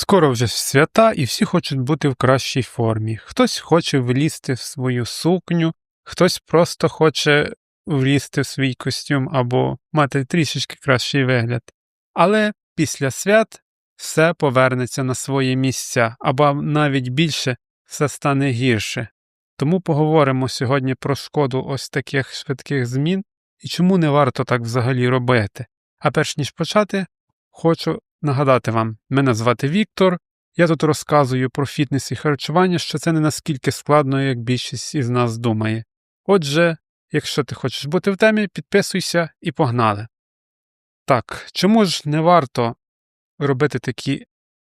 Скоро вже свята, і всі хочуть бути в кращій формі. Хтось хоче влізти в свою сукню, хтось просто хоче влізти в свій костюм або мати трішечки кращий вигляд. Але після свят все повернеться на свої місця, або навіть більше все стане гірше. Тому поговоримо сьогодні про шкоду ось таких швидких змін і чому не варто так взагалі робити. А перш ніж почати, хочу нагадати вам, мене звати Віктор. Я тут розказую про фітнес і харчування, що це не наскільки складно, як більшість із нас думає. Отже, якщо ти хочеш бути в темі, підписуйся і погнали. Так, чому ж не варто робити такі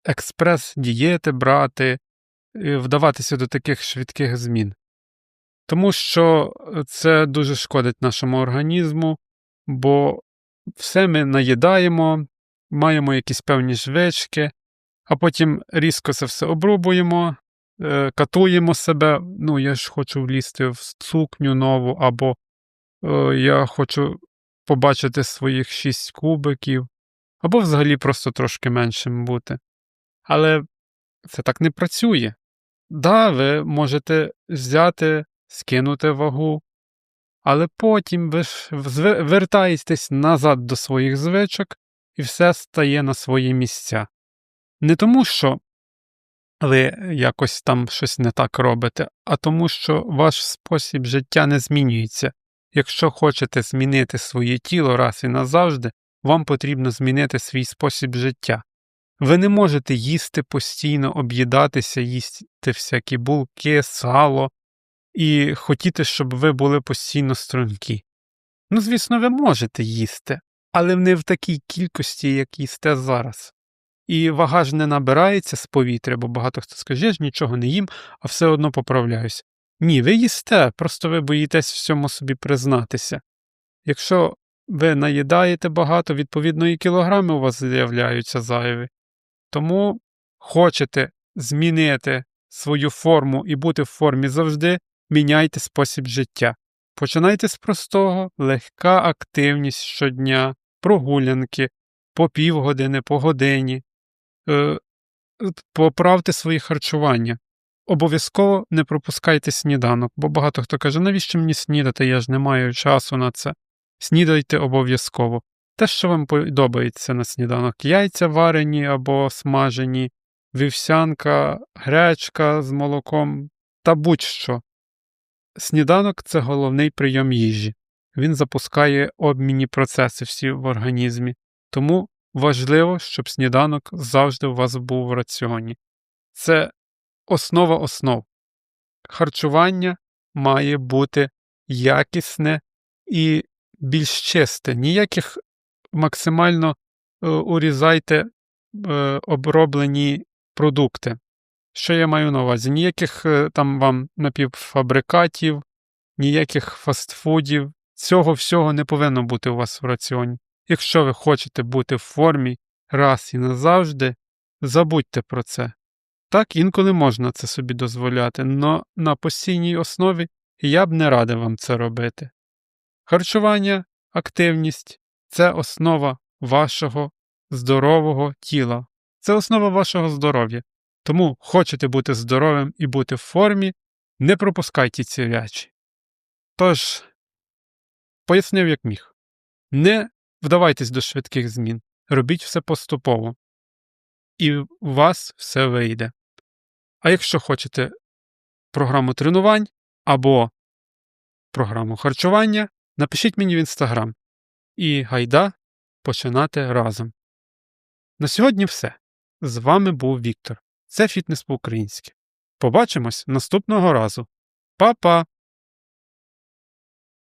експрес-дієти, брати, вдаватися до таких швидких змін? Тому що це дуже шкодить нашому організму, бо все ми наїдаємо, маємо якісь певні звички, а потім різко це все обрубуємо, е, катуємо себе. Ну, я ж хочу влізти в сукню нову, або е, я хочу побачити своїх шість кубиків, або взагалі просто трошки меншим бути. Але це так не працює. Да, ви можете взяти, скинути вагу, але потім ви ж вертаєтесь назад до своїх звичок, і все стає на свої місця. Не тому, що ви якось там щось не так робите, а тому, що ваш спосіб життя не змінюється. Якщо хочете змінити своє тіло раз і назавжди, вам потрібно змінити свій спосіб життя. Ви не можете їсти постійно, об'їдатися, їсти всякі булки, сало і хотіти, щоб ви були постійно стрункі. Ну, звісно, ви можете їсти, але не в такій кількості, як їсте зараз. І вага ж не набирається з повітря, бо багато хто скаже, ж нічого не їм, а все одно поправляюсь. Ні, ви їсте, просто ви боїтесь всьому собі признатися. Якщо ви наїдаєте багато, відповідно, і кілограми у вас з'являються зайві. Тому хочете змінити свою форму і бути в формі завжди, міняйте спосіб життя. Починайте з простого, легка активність щодня, прогулянки по півгодини, по годині. Е, поправте своє харчування. Обов'язково не пропускайте сніданок, бо багато хто каже, навіщо мені снідати, я ж не маю часу на це. Снідайте обов'язково. Те, що вам подобається на сніданок: яйця варені або смажені, вівсянка, гречка з молоком та будь-що. Сніданок це головний прийом їжі. Він запускає обмінні процеси всі в організмі, тому важливо, щоб сніданок завжди у вас був в раціоні. Це основа основ. Харчування має бути якісне і більш чисте. Ніяких максимально е, урізайте е, оброблені продукти. Що я маю на увазі? Ніяких е, там вам напівфабрикатів, ніяких фастфудів. Цього всього не повинно бути у вас в раціоні. Якщо ви хочете бути в формі раз і назавжди, забудьте про це. Так, інколи можна це собі дозволяти, але на постійній основі я б не радив вам це робити. Харчування, активність це основа вашого здорового тіла, це основа вашого здоров'я. Тому хочете бути здоровим і бути в формі, не пропускайте ці речі. Тож, пояснив, як міг. Не вдавайтесь до швидких змін, робіть все поступово, і у вас все вийде. А якщо хочете програму тренувань або програму харчування, напишіть мені в інстаграм і гайда починати разом. На сьогодні все. З вами був Віктор. Це фітнес по-українськи. Побачимось наступного разу. Па-па!